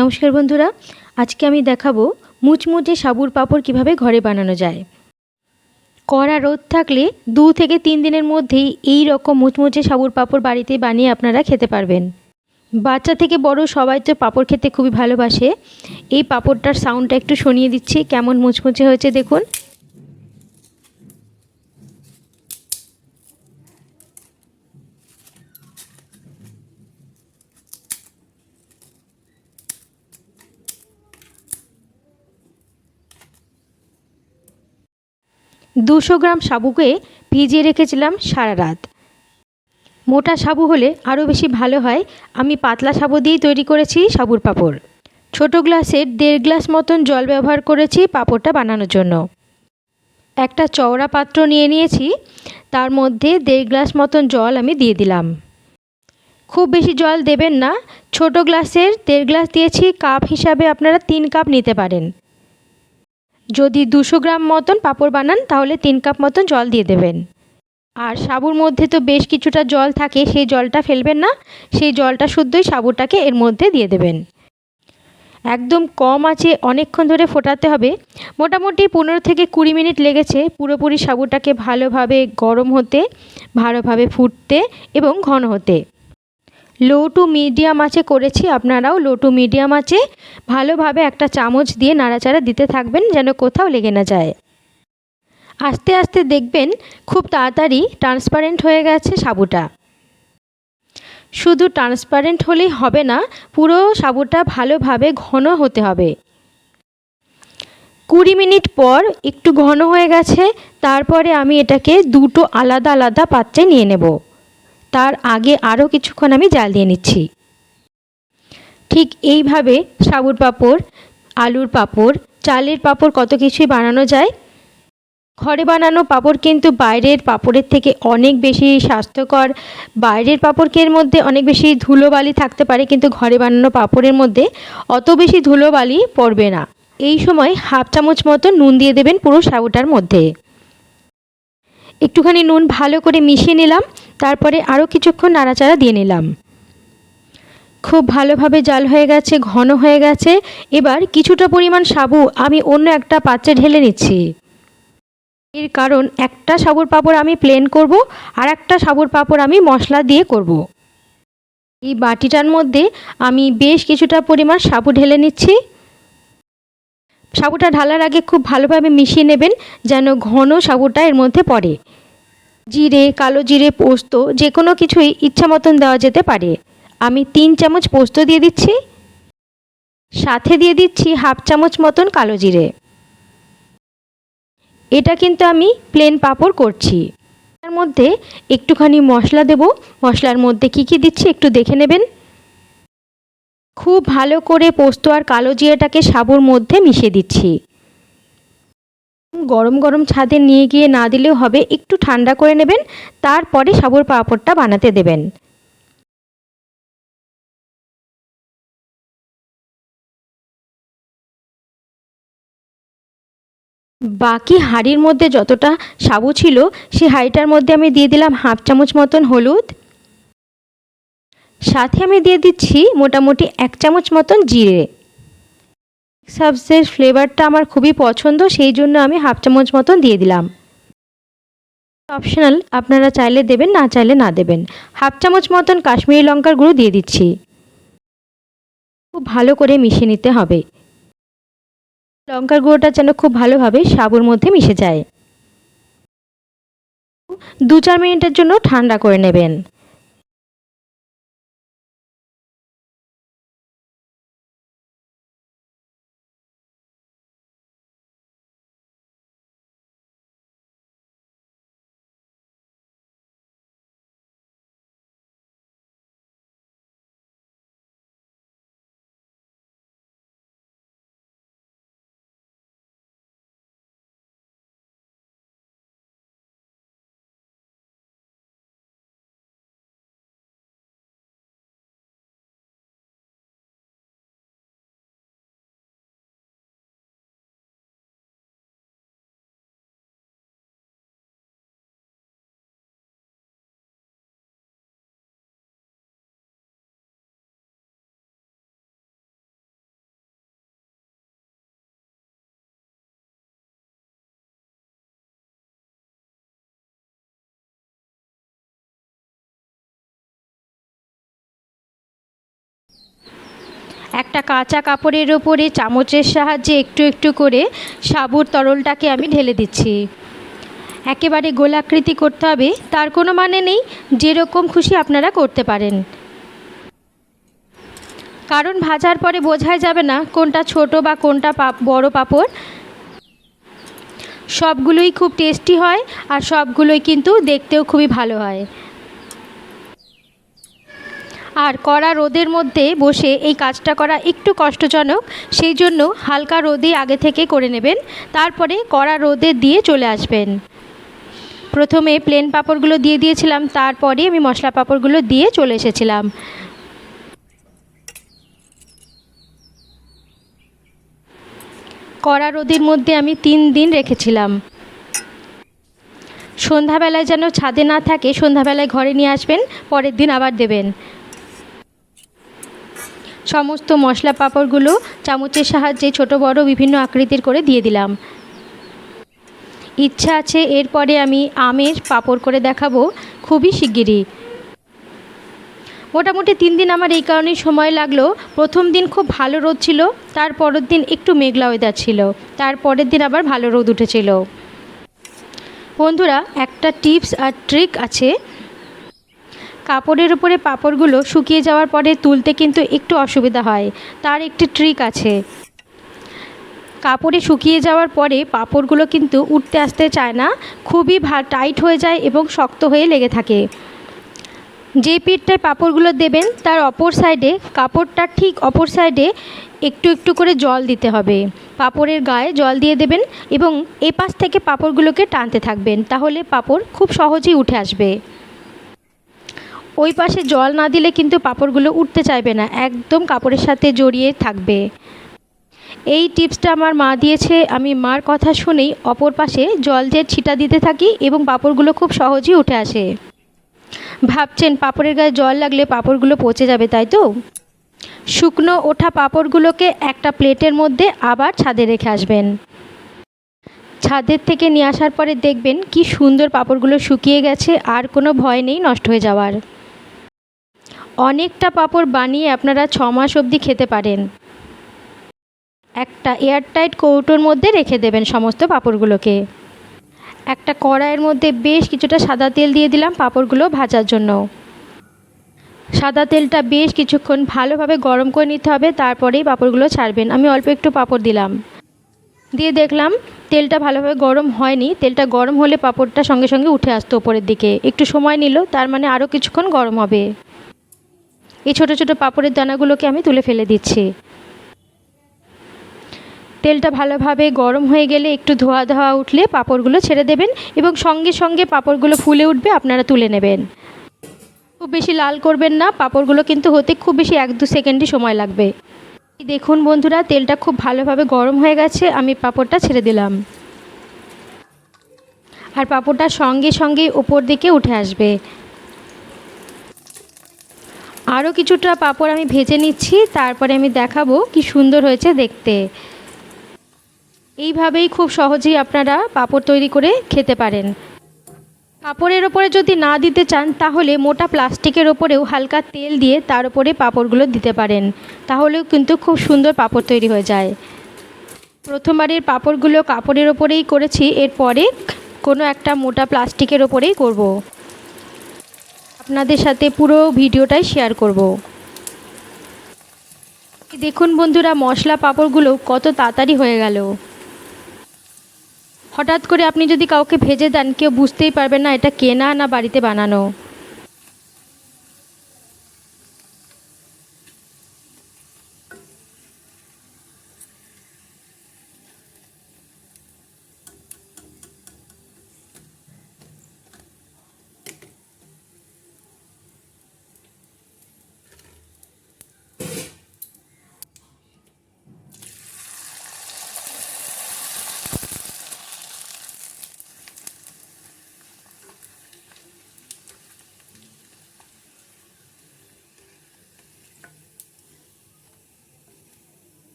নমস্কার বন্ধুরা, আজকে আমি দেখাবো মুচমুচে সাবুর পাঁপড় কীভাবে ঘরে বানানো যায়। কড়া রোদ থাকলে দু থেকে তিন দিনের মধ্যেই এই রকম মুচমুচে সাবুর পাঁপড় বাড়িতে বানিয়ে আপনারা খেতে পারবেন। বাচ্চা থেকে বড় সবাই তো পাঁপড় খেতে খুবই ভালোবাসে। এই পাঁপড়টার সাউন্ডটা একটু শুনিয়ে দিচ্ছি, কেমন মুচমুচে হয়েছে দেখুন। দুশো গ্রাম সাবুকে ভিজিয়ে রেখেছিলাম সারা রাত। মোটা সাবু হলে আরও বেশি ভালো হয়। আমি পাতলা সাবু দিয়েই তৈরি করেছি সাবুর পাঁপড়। ছোটো গ্লাসের দেড় গ্লাস মতন জল ব্যবহার করেছি পাঁপড়টা বানানোর জন্য। একটা চওড়া পাত্র নিয়ে নিয়েছি। তার মধ্যে দেড় গ্লাস মতন জল আমি দিয়ে দিলাম। খুব বেশি জল দেবেন না। ছোট গ্লাসের দেড় গ্লাস দিয়েছি। কাপ হিসাবে আপনারা তিন কাপ নিতে পারেন। যদি দুশো গ্রাম মতন পাঁপড় বানান, তাহলে তিন কাপ মতন জল দিয়ে দেবেন। আর সাবুর মধ্যে তো বেশ কিছুটা জল থাকে, সেই জলটা ফেলবেন না। সেই জলটা শুদ্ধই সাবুটাকে এর মধ্যে দিয়ে দেবেন। একদম কম আছে অনেকক্ষণ ধরে ফোটাতে হবে। মোটামুটি পনেরো থেকে কুড়ি মিনিট লেগেছে পুরোপুরি সাবুটাকে ভালোভাবে গরম হতে, ভালোভাবে ফুটতে এবং ঘন হতে। লো টু মিডিয়াম আঁচে করেছি, আপনারাও লো টু মিডিয়াম আঁচে ভালোভাবে একটা চামচ দিয়ে নাড়াচাড়া দিতে থাকবেন যেন কোথাও লেগে না যায়। আস্তে আস্তে দেখবেন খুব তাড়াতাড়ি ট্রান্সপারেন্ট হয়ে গেছে সাবুটা। শুধু ট্রান্সপারেন্ট হলেই হবে না, পুরো সাবুটা ভালোভাবে ঘন হতে হবে। কুড়ি মিনিট পর একটু ঘন হয়ে গেছে, তারপরে আমি এটাকে দুটো আলাদা আলাদা পাত্রে নিয়ে নেব। তার আগে আরও কিছুক্ষণ আমি জাল দিয়ে নিচ্ছি। ঠিক এইভাবে সাবুর পাঁপড়, আলুর পাঁপড়, চালের পাঁপড় কত কিছুই বানানো যায়। ঘরে বানানো পাঁপড় কিন্তু বাইরের পাঁপড়ের থেকে অনেক বেশি স্বাস্থ্যকর। বাইরের পাঁপড়কের মধ্যে অনেক বেশি ধুলোবালি থাকতে পারে, কিন্তু ঘরে বানানো পাঁপড়ের মধ্যে অত বেশি ধুলোবালি পড়বে না। এই সময় হাফ চামচ মতো নুন দিয়ে দেবেন পুরো সাবুটার মধ্যে। একটুখানি নুন ভালো করে মিশিয়ে নিলাম। তারপরে আরও কিছুক্ষণ নাড়াচাড়া দিয়ে নিলাম। খুব ভালোভাবে জাল হয়ে গেছে, ঘন হয়ে গেছে। এবার কিছুটা পরিমাণ সাবু আমি অন্য একটা পাত্রে ঢেলে নিচ্ছি। এর কারণ একটা সাবুর পাপড় আমি প্লেন করব আর একটা সাবুর পাপড় আমি মশলা দিয়ে করব। এই বাটিটার মধ্যে আমি বেশ কিছুটা পরিমাণ সাবু ঢেলে নিচ্ছি। সাবুটা ঢালার আগে খুব ভালোভাবে মিশিয়ে নেবেন যেন ঘন সাবুটা এর মধ্যে পড়ে। জিরে, কালো জিরে পোস্ত যে কোনো কিছুই ইচ্ছা মতন দেওয়া যেতে পারে। আমি তিন চামচ পোস্ত দিয়ে দিচ্ছি। সাথে দিয়ে দিচ্ছি হাফ চামচ মতন কালো জিরে। এটা কিন্তু আমি প্লেন পাঁপড় করছি। তার মধ্যে একটুখানি মশলা দেব। মশলার মধ্যে কি কি দিচ্ছি একটু দেখে নেবেন। খুব ভালো করে পোস্ত আর কালো জিরেটাকে সাবুর মধ্যে মিশিয়ে দিচ্ছি। গরম গরম ছাদে নিয়ে গিয়ে না দিলেও হবে, একটু ঠান্ডা করে নেবেন, তারপরে সাবুর পাঁপড়টা বানাতে দেবেন। বাকি হাঁড়ির মধ্যে যতটা সাবু ছিল সেই হাঁড়িটার মধ্যে আমি দিয়ে দিলাম হাফ চামচ মতন হলুদ। সাথে আমি দিয়ে দিচ্ছি মোটামুটি এক চামচ মতন জিরে। সাবসের ফ্লেভারটা আমার খুবই পছন্দ, সেই জন্য আমি হাফ চামচ মতন দিয়ে দিলাম। অপশনাল আপনারা চাইলে দেবেন, না চাইলে না দেবেন। হাফ চামচ মতন কাশ্মীরি লঙ্কার গুঁড়ো দিয়ে দিচ্ছি। খুব ভালো করে মিশিয়ে নিতে হবে। লঙ্কার গুঁড়োটা যেন খুব ভালোভাবে সাবুর মধ্যে মিশে যায়। দু চার মিনিটের জন্য ঠান্ডা করে নেবেন। একটা কাঁচা কাপড়ের ওপরে চামচের সাহায্যে একটু একটু করে সাবুর তরলটাকে আমি ঢেলে দিচ্ছি। একেবারে গোলাকৃতি করতে হবে, তার কোনো মানে নেই, যেরকম খুশি আপনারা করতে পারেন। কারণ ভাজার পরে বোঝাই যাবে না কোনটা ছোট বা কোনটা বড় পাপড়। সবগুলোই খুব টেস্টি হয় আর সবগুলোই কিন্তু দেখতেও খুবই ভালো হয়। আর কড়া রোদের মধ্যে বসে এই কাজটা করা একটু কষ্টজনক, সেই জন্য হালকা রোদে আগে থেকে করে নেবেন, তারপরে কড়া রোদে দিয়ে চলে আসবেন। প্রথমে প্লেন পাঁপড়গুলো দিয়ে দিয়েছিলাম, তারপরে আমি মশলা পাঁপড়গুলো দিয়ে চলে এসেছিলাম। কড়া রোদের মধ্যে আমি তিন দিন রেখেছিলাম। সন্ধ্যাবেলায় যেন ছাদে না থাকে, সন্ধ্যাবেলায় ঘরে নিয়ে আসবেন, পরের দিন আবার দেবেন। সমস্ত মশলা পাঁপড়গুলো চামচের সাহায্যে ছোট বড় বিভিন্ন আকৃতির করে দিয়ে দিলাম। ইচ্ছা আছে এরপরে আমি আমের পাঁপড় করে দেখাবো খুবই শিগগিরই। মোটামুটি তিন দিন আমার এই কারণেই সময় লাগল। প্রথম দিন খুব ভালো রোদ ছিল, তার পরের দিন একটু মেঘলা ওয়েদার ছিল, তার পরের দিন আবার ভালো রোদ উঠেছিল। বন্ধুরা, একটা টিপস আর ট্রিক আছে। কাপড়ের উপরে পাঁপড়গুলো শুকিয়ে যাওয়ার পরে তুলতে কিন্তু একটু অসুবিধা হয়। তার একটি ট্রিক আছে। কাপড়ে শুকিয়ে যাওয়ার পরে পাঁপড়গুলো কিন্তু উঠতে আসতে চায় না, খুবই ভা টাইট হয়ে যায় এবং শক্ত হয়ে লেগে থাকে। যে পিঠটায় পাঁপড়গুলো দেবেন, তার অপর সাইডে কাপড়টার ঠিক অপর সাইডে একটু একটু করে জল দিতে হবে। পাঁপড়ের গায়ে জল দিয়ে দেবেন এবং এপাশ থেকে পাঁপড়গুলোকে টানতে থাকবেন, তাহলে পাঁপড় খুব সহজেই উঠে আসবে। ওই পাশে জল না দিলে কিন্তু পাঁপড়গুলো উঠতে চাইবে না, একদম কাপড়ের সাথে জড়িয়ে থাকবে। এই টিপসটা আমার মা দিয়েছে, আমি মার কথা শুনেই অপর পাশে জল যে ছিটা দিতে থাকি এবং পাঁপড়গুলো খুব সহজেই উঠে আসে। ভাবছেন পাঁপড়ের গায়ে জল লাগলে পাঁপড়গুলো পচে যাবে, তাই তো? শুকনো ওঠা পাঁপড়গুলোকে একটা প্লেটের মধ্যে আবার ছাদে রেখে আসবেন। ছাদের থেকে নিয়ে আসার পরে দেখবেন কি সুন্দর পাঁপড়গুলো শুকিয়ে গেছে, আর কোনো ভয় নেই নষ্ট হয়ে যাওয়ার। অনেকটা পাঁপড় বানিয়ে আপনারা ছ মাস অবধি খেতে পারেন। একটা এয়ারটাইট কৌটোর মধ্যে রেখে দেবেন সমস্ত পাঁপড়গুলোকে। একটা কড়াইয়ের মধ্যে বেশ কিছুটা সাদা তেল দিয়ে দিলাম পাঁপড়গুলো ভাজার জন্য। সাদা তেলটা বেশ কিছুক্ষণ ভালোভাবে গরম করে নিতে হবে, তারপরেই পাঁপড়গুলো ছাড়বেন। আমি অল্প একটু পাঁপড় দিলাম। দিয়ে দেখলাম তেলটা ভালোভাবে গরম হয়নি। তেলটা গরম হলে পাঁপড়টা সঙ্গে সঙ্গে উঠে আসতো ওপরের দিকে। একটু সময় নিল, তার মানে আরও কিছুক্ষণ গরম হবে। এই ছোটো ছোটো পাঁপড়ের দানাগুলোকে আমি তুলে ফেলে দিচ্ছি। তেলটা ভালোভাবে গরম হয়ে গেলে একটু ধোয়া ধোয়া উঠলে পাঁপড়গুলো ছেড়ে দেবেন এবং সঙ্গে সঙ্গে পাঁপড়গুলো ফুলে উঠবে, আপনারা তুলে নেবেন। খুব বেশি লাল করবেন না, পাঁপড়গুলো কিন্তু হতে খুব বেশি এক দু সেকেন্ডই সময় লাগবে। দেখুন বন্ধুরা, তেলটা খুব ভালোভাবে গরম হয়ে গেছে, আমি পাঁপড়টা ছেড়ে দিলাম। আর পাঁপড়টা সঙ্গে সঙ্গে ওপর দিকে উঠে আসবে। আরও কিছুটা পাঁপড় আমি ভেজে নিচ্ছি, তারপরে আমি দেখাবো কি সুন্দর হয়েছে দেখতে। এইভাবেই খুব সহজেই আপনারা পাঁপড় তৈরি করে খেতে পারেন। কাপড়ের ওপরে যদি না দিতে চান, তাহলে মোটা প্লাস্টিকের ওপরেও হালকা তেল দিয়ে তার উপরে পাঁপড়গুলো দিতে পারেন। তাহলেও কিন্তু খুব সুন্দর পাঁপড় তৈরি হয়ে যায়। প্রথমবারের পাঁপড়গুলো কাপড়ের ওপরেই করেছি, এরপরে কোনো একটা মোটা প্লাস্টিকের ওপরেই করব। আপনাদের সাথে পুরো ভিডিওটাই শেয়ার করব। দেখুন বন্ধুরা, মশলা পাঁপড়গুলো কত তাড়াতাড়ি হয়ে গেল হঠাৎ করে আপনি যদি কাউকে ভেজে দেন, কেউ বুঝতেই পারবে না এটা কেনা না বাড়িতে বানানো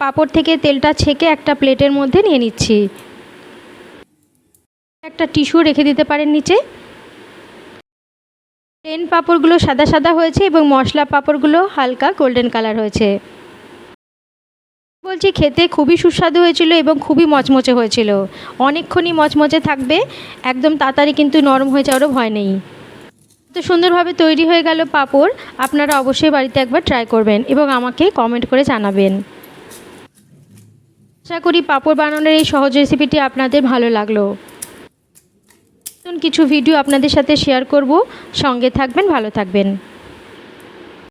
পাঁপড় থেকে তেলটা ছেঁকে একটা প্লেটের মধ্যে নিয়ে নিচ্ছি। একটা টিস্যু রেখে দিতে পারেন নিচে। প্লেন পাঁপড়গুলো সাদা সাদা হয়েছে এবং মশলা পাঁপড়গুলো হালকা গোল্ডেন কালার হয়েছে। বলছি খেতে খুবই সুস্বাদু হয়েছিল এবং খুবই মচমচে হয়েছিল। অনেকক্ষণই মচমচে থাকবে, একদম তাড়াতাড়ি কিন্তু নরম হয়ে যাওয়ারও ভয় নেই। তো সুন্দরভাবে তৈরি হয়ে গেল পাপড়, আপনারা অবশ্যই বাড়িতে একবার ট্রাই করবেন এবং আমাকে কমেন্ট করে জানাবেন। আশা করি পাঁপড় বানানোর এই সহজ রেসিপিটি আপনাদের ভালো লাগল। নতুন কিছু ভিডিও আপনাদের সাথে শেয়ার করব। সঙ্গে থাকবেন, ভালো থাকবেন।